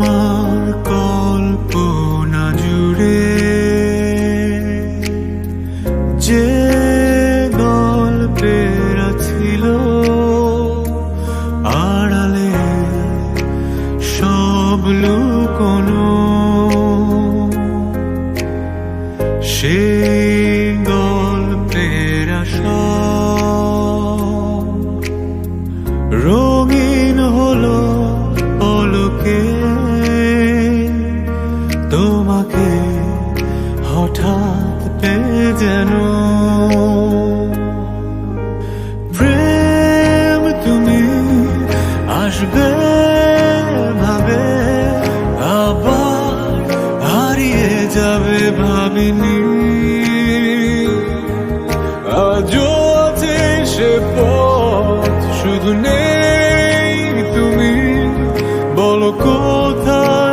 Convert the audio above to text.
আমার কল্পনা জুড়ে যে গল্পের আড়ালে সব লুকোনো হঠাৎ পে যেন প্রেম তুমি আসবে ভাবে, আবার হারিয়ে যাবে ভাবিনি। আজও আছে সে শুধু নেই তুমি। বলো কোথায়